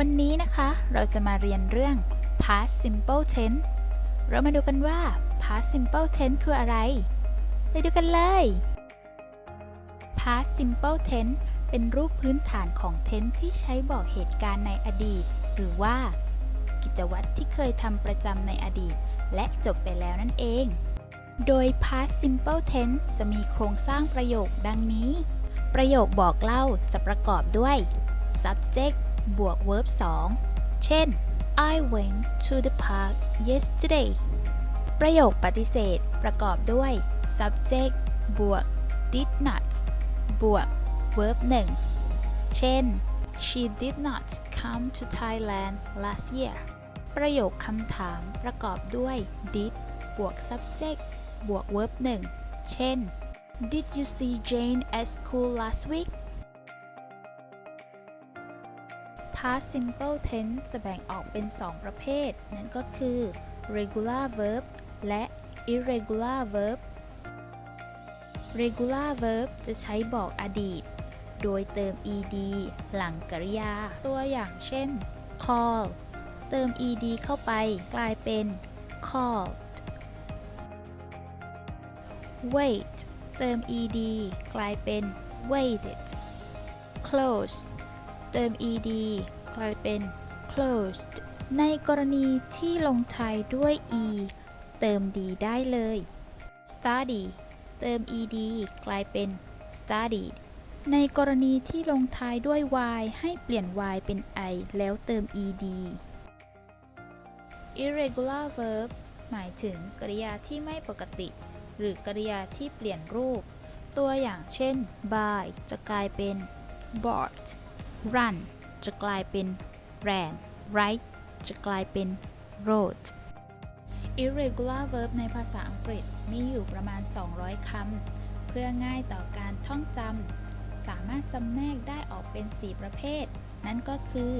วันนี้นะคะเราจะมาเรียนเรื่อง past simple tense เรามาดูกันว่า past simple tense คืออะไร ไปดูกันเลย past simple tense เป็นรูปพื้นฐานของ tense ที่ใช้บอกเหตุการณ์ในอดีต หรือว่า กิจวัตรที่เคยทำประจำในอดีต และจบไปแล้วนั่นเอง โดย past simple tense จะมีโครงสร้างประโยคดังนี้ ประโยคบอกเล่าจะประกอบด้วย subject บวก verb 2 เช่น I went to the park yesterday ประโยคปฏิเสธประกอบด้วย subject บวก did not บวก verb 1 เช่น she did not come to Thailand last year ประโยคคำถามประกอบด้วย did บวก subject บวก verb 1 เช่น Did you see Jane at school last week? Past simple tense จะแบ่งออกเป็น 2 ประเภท นั่นก็คือ regular verb และ irregular verb regular verb จะใช้บอกอดีต โดยเติม ed หลังกริยา ตัวอย่างเช่น call เติม ed เข้าไปกลายเป็น called wait เติม ed กลายเป็น waited close เติม ed กลายเป็น closed ในกรณีที่ลงท้ายด้วย e เติม d ได้เลย study เติม ed กลายเป็น studied ในกรณีที่ลงท้ายด้วย y ให้เปลี่ยน y เป็น i แล้วเติม ed irregular verb หมายถึงกริยาที่ไม่ปกติ หรือกริยาที่เปลี่ยนรูป ตัวอย่างเช่น buy จะกลายเป็น bought run จะกลายเป็น ran write จะกลายเป็น wrote irregular verb ในภาษาอังกฤษมีอยู่ประมาณ 200 คำ เพื่อง่ายต่อการท่องจำ สามารถจำแนกได้ออกเป็น 4 ประเภท นั่นก็คือ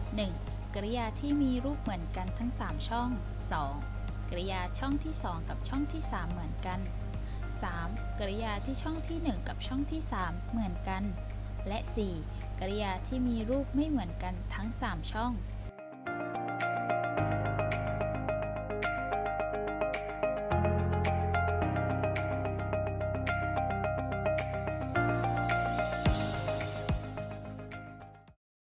1. กริยาที่มีรูปเหมือนกันทั้ง 3 ช่อง 2. กริยาช่องที่ 2 กับช่องที่ 3 เหมือนกัน 3. กริยาที่ช่องที่ 1 กับช่องที่ 3 เหมือนกัน และ 4. กริยาที่มีรูปไม่เหมือนกันทั้ง 3 ช่อง